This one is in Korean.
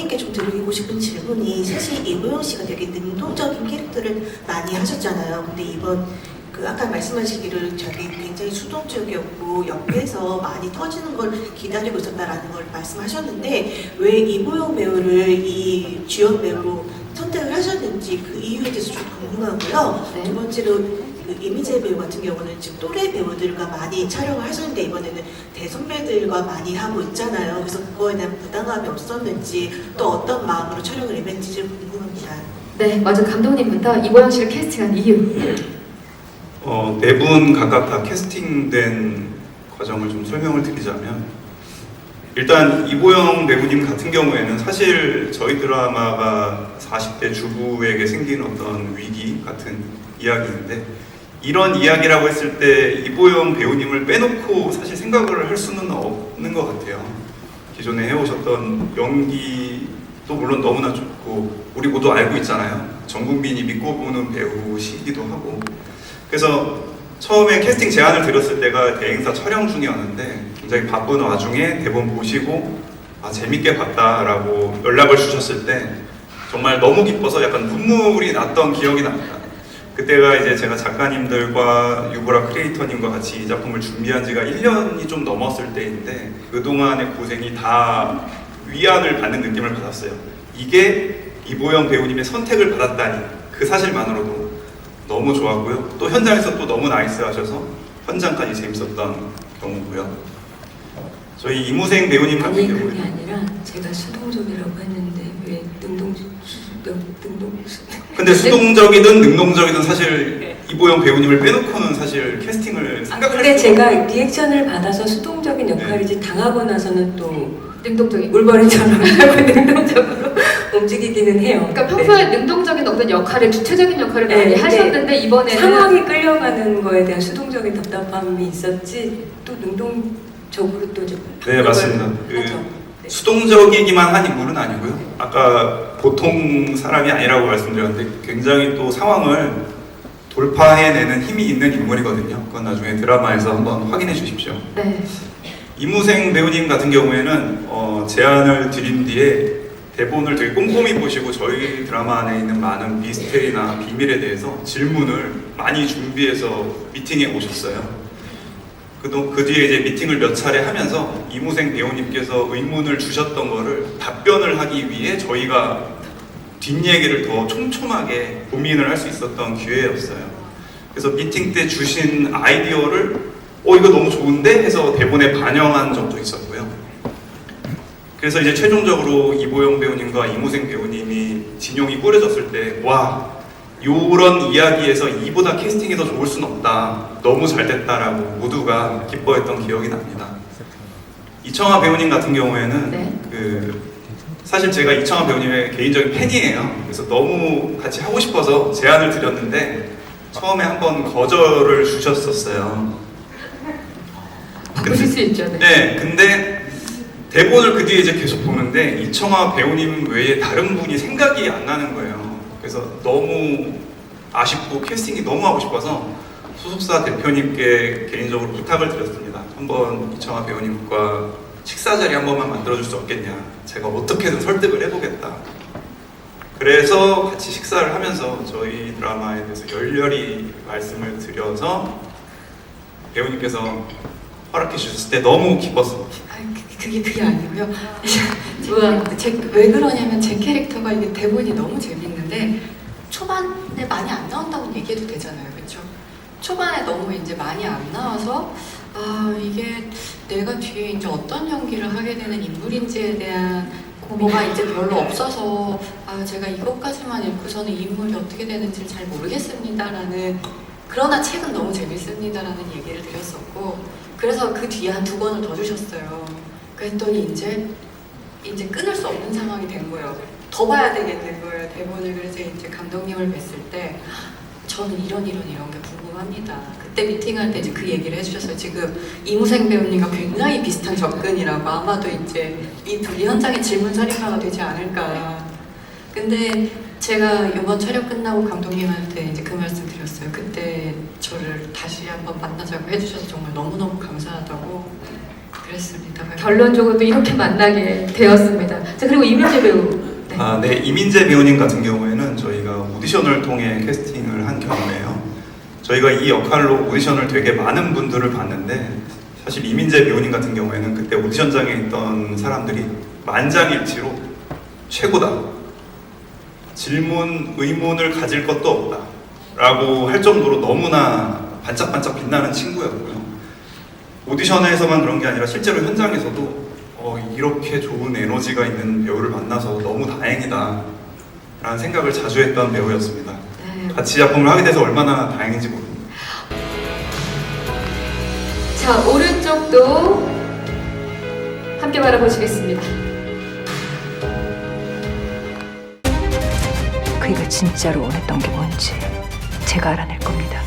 감독님께 좀 드리고 싶은 질문이 사실 이보영 씨가 되게 능동적인 캐릭터를 많이 하셨잖아요. 근데 이번 그 아까 말씀하시기를 자기 굉장히 수동적이었고 옆에서 많이 터지는 걸 기다리고 있었다라는 걸 말씀하셨는데 왜 이보영 배우를 이 주연 배우로 선택을 하셨는지 그 이유에 대해서 좀 궁금하고요. 네. 두 번째로 그 이미재 배우 같은 경우는 지금 또래 배우들과 많이 촬영을 하셨는데 이번에는 대선배들과 많이 하고 있잖아요. 그래서 그거에 대한 부담감이 없었는지 또 어떤 마음으로 촬영을 임했는지 좀 궁금합니다. 네, 먼저 감독님부터 이보영 씨를 캐스팅한 이유. 어, 네 분 각각 다 캐스팅된 과정을 좀 설명을 드리자면 일단 이보영 배우님 같은 경우에는 사실 저희 드라마가 40대 주부에게 생긴 어떤 위기 같은 이야기인데 이런 이야기라고 했을 때 이보영 배우님을 빼놓고 사실 생각을 할 수는 없는 것 같아요. 기존에 해오셨던 연기도 물론 너무나 좋고 우리 모두 알고 있잖아요. 전 국민이 믿고 보는 배우시기도 하고 그래서 처음에 캐스팅 제안을 드렸을 때가 대행사 촬영 중이었는데 굉장히 바쁜 와중에 대본 보시고 아 재밌게 봤다라고 연락을 주셨을 때 정말 너무 기뻐서 약간 눈물이 났던 기억이 납니다. 그때가 이제 제가 작가님들과 유보라 크리에이터님과 같이 이 작품을 준비한 지가 1년이 좀 넘었을 때인데 그동안의 고생이 다 위안을 받는 느낌을 받았어요. 이게 이보영 배우님의 선택을 받았다니 그 사실만으로도 너무 좋았고요. 또 현장에서 또 너무 나이스 하셔서 현장까지 재밌었던 경우고요. 저희 이무생 배우님 같은 아니 경우에 아니라 제가 수동적이라고 했는데 왜 능동 수동 능동 수- 근데 수동적이든 능동적이든 사실 이보영 배우님을 빼놓고는 사실 캐스팅을 아, 생각할 근데 제가 리액션을 받아서 수동적인 역할이지 당하고 나서는 또 능동적인. 자꾸 능동적으로 움직이기는 해요. 그러니까 평소에 능동적인 어떤 역할을 주체적인 역할을 네, 많이 네. 하셨는데 이번에는 상황이 끌려가는 거에 대한 수동적인 답답함이 있었지 또 능동적으로 또 좀. 네, 맞습니다. 그 하죠. 네. 수동적이기만 한 인물은 아니고요. 아까 보통 사람이 아니라고 말씀드렸는데 굉장히 또 상황을 돌파해내는 힘이 있는 인물이거든요. 그건 나중에 드라마에서 한번 확인해 주십시오. 네. 이무생 배우님 같은 경우에는 어, 제안을 드린 뒤에 대본을 되게 꼼꼼히 보시고 저희 드라마 안에 있는 많은 미스테리나 비밀에 대해서 질문을 많이 준비해서 미팅에 오셨어요. 그, 그 뒤에 이제 미팅을 몇 차례 하면서 이무생 배우님께서 의문을 주셨던 거를 답변을 하기 위해 저희가 뒷얘기를 더 촘촘하게 고민을 할 수 있었던 기회였어요. 그래서 미팅 때 주신 아이디어를 어 이거 너무 좋은데 해서 대본에 반영한 적도 있었고요. 그래서 이제 최종적으로 이보영 배우님과 이무생 배우님이 진용이 꾸려졌을 때 와 요런 이야기에서 이보다 캐스팅이 더 좋을 순 없다. 너무 잘 됐다라고 모두가 기뻐했던 기억이 납니다. 이청아 배우님 같은 경우에는 네. 그 사실 제가 이청아 배우님의 개인적인 팬이에요. 그래서 너무 같이 하고 싶어서 제안을 드렸는데 처음에 한번 거절을 주셨었어요. 바꾸실 수 있죠. 네. 네, 근데 대본을 그 뒤에 이제 계속 보는데 이청아 배우님 외에 다른 분이 생각이 안 나는 거예요. 그래서 너무 아쉽고 캐스팅이 너무 하고 싶어서 소속사 대표님께 개인적으로 부탁을 드렸습니다. 한번 이청아 배우님과 식사 자리 한 번만 만들어줄 수 없겠냐? 제가 어떻게든 설득을 해보겠다. 그래서 같이 식사를 하면서 저희 드라마에 대해서 열렬히 말씀을 드려서 배우님께서 허락해 주셨을 때 너무 기뻤습니다. 아, 그- 그게 그게 아니고요. 우와. 제, 왜 그러냐면 제 캐릭터가 이게 대본이 너무 재밌는 데 초반에 많이 안 나온다고 얘기해도 되잖아요, 그렇죠? 초반에 너무 이제 많이 안 나와서 아 이게 내가 뒤에 이제 어떤 연기를 하게 되는 인물인지에 대한 뭐가 이제 별로 없어서 아 제가 이것까지만 읽고서는 이 인물이 어떻게 되는지 잘 모르겠습니다라는 그러나 책은 너무 재밌습니다라는 얘기를 드렸었고 그래서 그 뒤에 한 두 권을 더 주셨어요. 그랬더니 이제 이제 끊을 수 없는 상황이 된 거예요. 더 봐야 되겠는 거예요 대본을 그래서 이제 감독님을 뵀을 때 저는 이런 이런 이런 게 궁금합니다. 그때 미팅할 때 이제 그 얘기를 해주셨어요. 지금 이무생 배우님과 굉장히 비슷한 접근이라고 아마도 이제 이 둘이 현장의 질문 살인마가 되지 않을까. 근데 제가 이번 촬영 끝나고 감독님한테 이제 그 말씀 드렸어요. 그때 저를 다시 한번 만나자고 해주셔서 정말 너무너무 감사하다고. 그랬습니다. 결론적으로 또 이렇게 만나게 되었습니다. 자 그리고 이민재 배우. 네. 아, 네. 이민재 배우님 같은 경우에는 저희가 오디션을 통해 캐스팅을 한 경우에요. 저희가 이 역할로 오디션을 되게 많은 분들을 봤는데 사실 이민재 배우님 같은 경우에는 그때 오디션장에 있던 사람들이 만장일치로 최고다. 질문, 의문을 가질 것도 없다. 라고 할 정도로 너무나 반짝반짝 빛나는 친구였고요. 오디션에서만 그런 게 아니라 실제로 현장에서도 어, 이렇게 좋은 에너지가 있는 배우를 만나서 너무 다행이다. 라는 생각을 자주 했던 배우였습니다. 네. 같이 작품을 하게 돼서 얼마나 다행인지 모릅니다. 자 오른쪽도 함께 바라보시겠습니다. 그이가 진짜로 원했던 게 뭔지 제가 알아낼 겁니다.